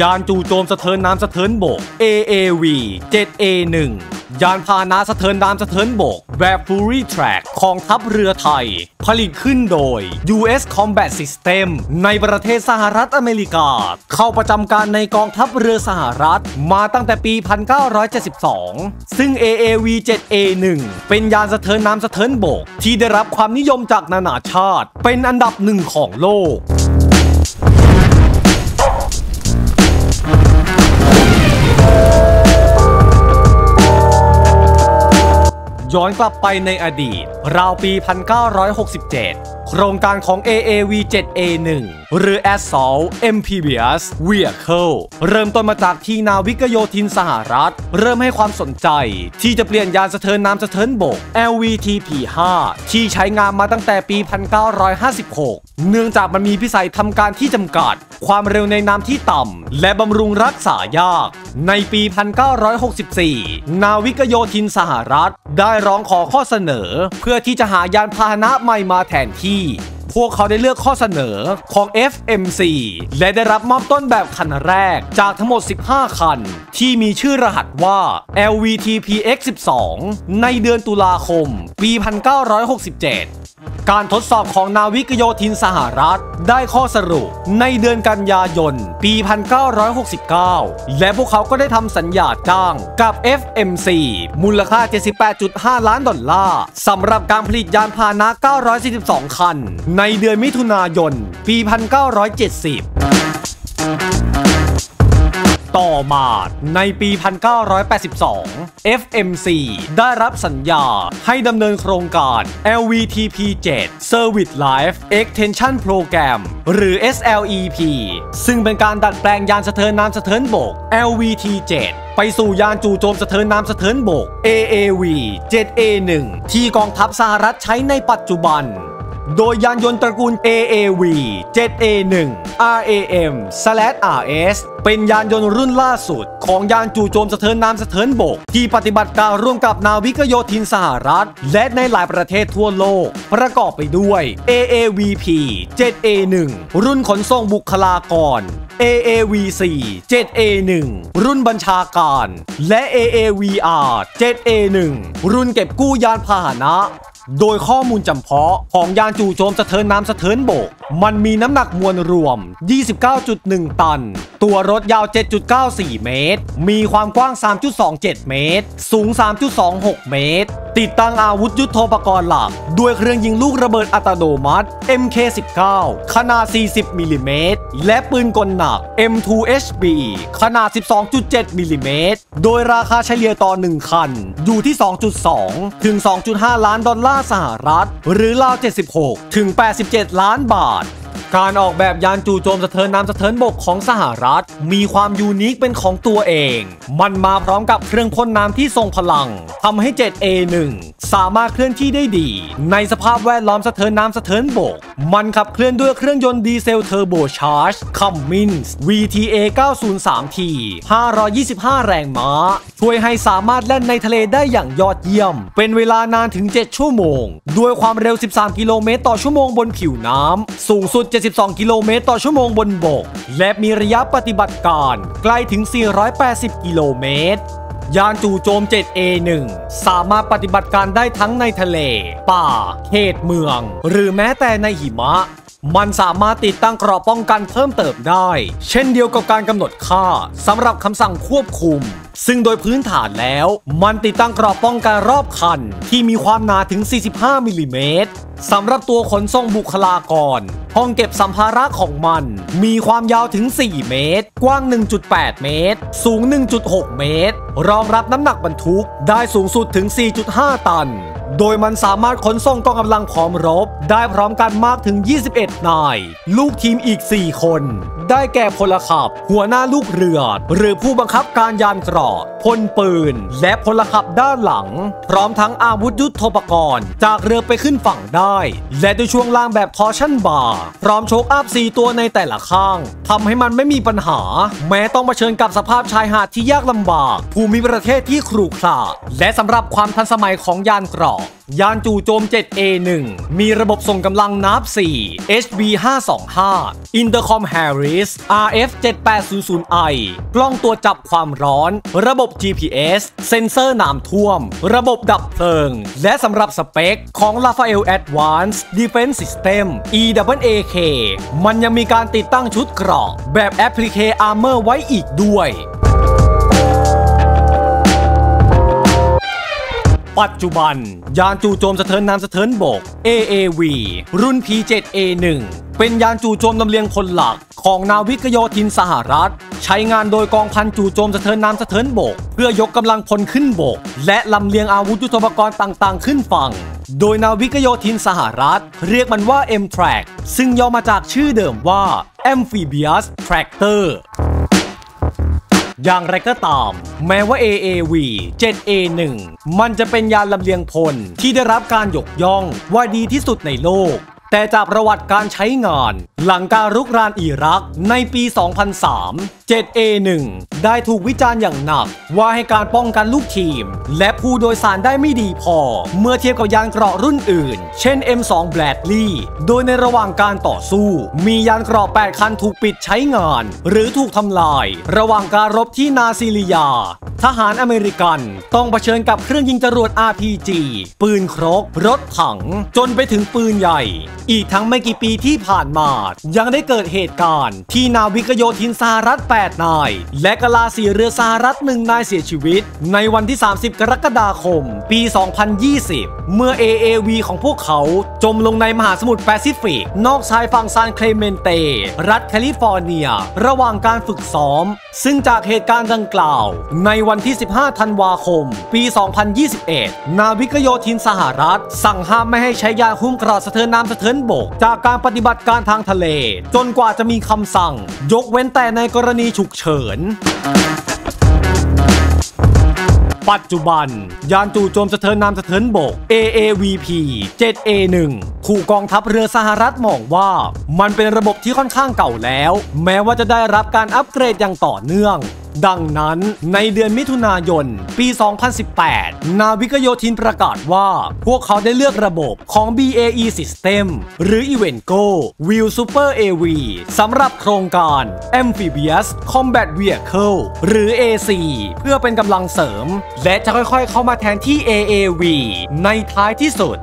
ยานจู่โจมสะเทินน้ำสะเทินบก AAV 7A1 ยานพาหนะสะเทินน้ำสะเทินบก แบบ Fury Track ของทัพเรือไทย ผลิตขึ้นโดย US Combat System ในประเทศสหรัฐอเมริกา เข้าประจำการในกองทัพเรือสหรัฐ มาตั้งแต่ปี 1972 ซึ่ง AAV 7A1 เป็นยานสะเทินน้ำสะเทินบก ที่ได้รับความนิยมจากนานาชาติ เป็นอันดับหนึ่งของโลก ย้อนกลับไปในอดีต ราวปี 1967 โครงการของ AAV 7A1 หรือ Assault Amphibious Vehicle เริ่มต้นมาจากที่นาวิกโยธินสหรัฐ เริ่มให้ความสนใจ ที่จะเปลี่ยนยานสะเทินน้ำสะเทินบก LVTP-5 ที่ใช้งานมาตั้งแต่ปี 1956 เนื่องจากมันมีพิสัยทำการที่จำกัดความเร็วในน้ำที่ต่ำ และบำรุงรักษายาก ในปี 1964 นาวิกโยธินสหรัฐ ได้ร้องขอข้อเสนอ เพื่อที่จะหายานพาหนะใหม่มาแทนที่พวกเขาได้เลือกข้อเสนอของ FMC และได้รับมอบต้นแบบคันแรกจากทั้งหมด 15 คัน ที่มีชื่อรหัสว่า LVTPX12 ในเดือนตุลาคม ปี 1967 การทดสอบของนาวิกโยธินสหรัฐ ได้ข้อสรุปในเดือนกันยายน ปี 1969 และพวกเขาก็ได้ทำสัญญาจ้างกับ FMC มูลค่า 78.5 ล้านดอลลาร์สำหรับการผลิตยานพาหนะ 942 คัน ในเดือนมิถุนายน ปี 1970 ต่อมาในปี 1982 FMC ได้รับสัญญาให้ดำเนินโครงการ LVTP-7 Service Life Extension Program หรือ SLEP ซึ่งเป็นการดัดแปลงยานสะเทินน้ำสะเทินบก LVT-7 ไปสู่ยานจู่โจมสะเทินน้ำสะเทินบก AAV 7A1 ที่กองทัพสหรัฐใช้ในปัจจุบัน โดยยานยนต์ตระกูล AAV 7A1 RAM/RS เป็นยานยนต์รุ่นล่าสุด ของยานจู่โจมสะเทินน้ำสะเทินบก ที่ปฏิบัติการร่วมกับนาวิกโยธินสหรัฐ และในหลายประเทศทั่วโลก ประกอบไปด้วย AAVP 7A1 รุ่นขนส่งบุคลากร AAV4 7A1 รุ่นบัญชาการ และ AAVR 7A1 รุ่นเก็บกู้ยานพาหนะ โดยข้อมูลจำเพาะของยานจู่โจมสะเทินน้ำสะเทินบก มันมีน้ำหนักมวลรวม 29.1 ตัน ตัวรถยาว 7.94 เมตร มีความกว้าง 3.27 เมตร สูง 3.26 เมตร ติดตั้งอาวุธยุโทโธปกรณ์หลัก ด้วยเครื่องยิงลูกระเบิดอัตโนมัติ MK19 ขนาด 40มิลลิเมตรและปืนกลหนัก M2HB ขนาด 12.7มิลลิเมตรโดยราคาเฉลี่ยต่อ 1 คัน อยู่ที่ 2.2 ถึง 2.5 ล้านดอลลาร์สหรัฐ หรือราว 76 ถึง 87 ล้านบาท การออกแบบยานจู่โจมสะเทินน้ำสะเทินบกของสหรัฐ มีความยูนิคเป็นของตัวเอง มันมาพร้อมกับเครื่องพ่นน้ำที่ทรงพลังทำให้ 7A1 สามารถเคลื่อนที่ได้ดี ในสภาพแวดล้อมสะเทินน้ำสะเทินบก มันขับเคลื่อนด้วยเครื่องยนต์ดีเซลเทอร์โบชาร์จคัมมินส์ VTA 903T 525 แรงม้า ช่วยให้สามารถแล่นในทะเลได้อย่างยอดเยี่ยม เป็นเวลานานถึง 7 ชั่วโมง ด้วยความเร็ว 13 กิโลเมตรต่อชั่วโมงบนผิวน้ำสูงสุด72 กิโลเมตรต่อชั่วโมงบนบก และมีระยะปฏิบัติการไกลถึง 480 กิโลเมตรยานจู่โจม 7A1 สามารถปฏิบัติการได้ทั้งในทะเล ป่า เขตเมือง หรือแม้แต่ในหิมะ มันสามารถติดตั้งเกราะป้องกันเพิ่มเติมได้ เช่นเดียวกับการกำหนดค่าสำหรับคำสั่งควบคุม ซึ่งโดยพื้นฐานแล้ว มันติดตั้งเกราะป้องกันรอบคัน ที่มีความหนาถึง 45 มิลลิเมตรสำหรับตัวขนส่งบุคลากร ห้องเก็บสัมภาระของมัน มีความยาวถึง 4 เมตร กว้าง 1.8 เมตร สูง 1.6 เมตร รองรับน้ำหนักบรรทุกได้สูงสุดถึง 4.5 ตัน โดยมันสามารถขนส่งกองกำลังพร้อมรบ ได้พร้อมกันมากถึง 21 นาย ลูกทีมอีก 4 คน ได้แก่พลขับ หัวหน้าลูกเรือ หรือผู้บังคับการยานเกราะพลปืน และพลขับด้านหลัง พร้อมทั้งอาวุธยุทโธปกรณ์ จากเรือไปขึ้นฝั่งได้ และด้วยช่วงล่างแบบทอร์ชั่นบาร์พร้อมโชคอัพ4ตัวในแต่ละข้างทำให้มันไม่มีปัญหา แม้ต้องเผชิญกับสภาพชายหาดที่ยากลำบาก ภูมิประเทศที่ขรุขระและสำหรับความทันสมัยของยานเกราะยานจู่โจม 7A1 มีระบบส่งกำลังนับ 4 HB 525 Intercom Harris RF 7800i กล้องตัวจับความร้อน ระบบ GPS เซ็นเซอร์น้ำท่วม ระบบดับเพลิง และสำหรับสเปคของ Rafael Advanced Defense System EWAK มันยังมีการติดตั้งชุดเกราะ แบบ Applique Armor ไว้อีกด้วยปัจจุบัน ยานจู่โจมสะเทินน้ำสะเทินบก AAV รุ่น P7A1 เป็นยานจู่โจมลำเลียงพลหลักของนาวิกโยธินสหรัฐ ใช้งานโดยกองพันจู่โจมสะเทินน้ำสะเทินบก เพื่อยกกำลังพลขึ้นบก และลำเลียงอาวุธยุทโธปกรณ์ต่างๆ ขึ้นฝั่ง โดยนาวิกโยธินสหรัฐ เรียกมันว่า M-Track ซึ่งย่อมาจากชื่อเดิมว่า Amphibious Tractor อย่างไรก็ตาม แม้ว่า AAV 7A1 มันจะเป็นยานลำเลียงพลที่ได้รับการยกย่องว่าดีที่สุดในโลก แต่จากประวัติการใช้งาน หลังการรุกรานอิรักในปี 2003 7A1 ได้ถูกวิจารณ์อย่างหนัก ว่าให้การป้องกันลูกทีม และผู้โดยสารได้ไม่ดีพอ เมื่อเทียบกับยานเกราะรุ่นอื่น เช่น M2 Bradley โดยในระหว่างการต่อสู้ มียานเกราะ 8 คันถูกปิดใช้งาน หรือถูกทำลาย ระหว่างการรบที่นาซีลียา ทหารอเมริกันต้องเผชิญกับเครื่องยิงจรวด RPG ปืนครก รถถัง จนไปถึงปืนใหญ่ อีกทั้งไม่กี่ปีที่ผ่านมา ยังได้เกิดเหตุการณ์ ที่นาวิกโยธินสหรัฐ 8 นาย และกะลาสีเรือสหรัฐหนึ่งนายเสียชีวิต ในวันที่ 30 กรกฎาคม ปี 2020 เมื่อ AAV ของพวกเขาจมลงในมหาสมุทรแปซิฟิก นอกชายฝั่งซานเคลเมนเต รัฐแคลิฟอร์เนีย ระหว่างการฝึกซ้อม ซึ่งจากเหตุการณ์ดังกล่าว ในวันที่ 15 ธันวาคม ปี 2021 นาวิกโยธินสหรัฐ สั่งห้ามไม่ให้ใช้ยานหุ้มกระสะเทินน้ำสะเทินบก จากการปฏิบัติการทางทะเล จนกว่าจะมีคำสั่ง ยกเว้นแต่ในกรณีฉุกเฉินปัจจุบัน ยานจู่โจมสะเทินน้ำสะเทินบก AAVP 7A1 ถูกกองทัพเรือสหรัฐมองว่า มันเป็นระบบที่ค่อนข้างเก่าแล้ว แม้ว่าจะได้รับการอัปเกรดอย่างต่อเนื่อง ดังนั้นในเดือนมิถุนายน ปี 2018 นาวิกโยธินประกาศว่า พวกเขาได้เลือกระบบของ BAE System หรือ Evenco Wheel Super AV สำหรับโครงการ Amphibious Combat Vehicle หรือ AC เพื่อเป็นกำลังเสริม และจะค่อยๆ เข้ามาแทนที่ AAV ในท้ายที่สุด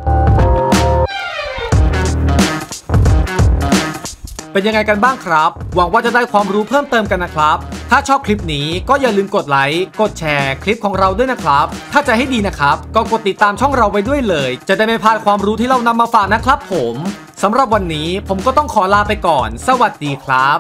เป็นยังไงกันบ้างครับ หวังว่าจะได้ความรู้เพิ่มเติมกันนะครับ ถ้าชอบคลิปนี้ก็อย่าลืมกดไลค์ กดแชร์คลิปของเราด้วยนะครับ ถ้าจะให้ดีนะครับ ก็กดติดตามช่องเราไว้ด้วยเลย จะได้ไม่พลาดความรู้ที่เรานำมาฝากนะครับผมสำหรับวันนี้ผมก็ต้องขอลาไปก่อน สวัสดีครับ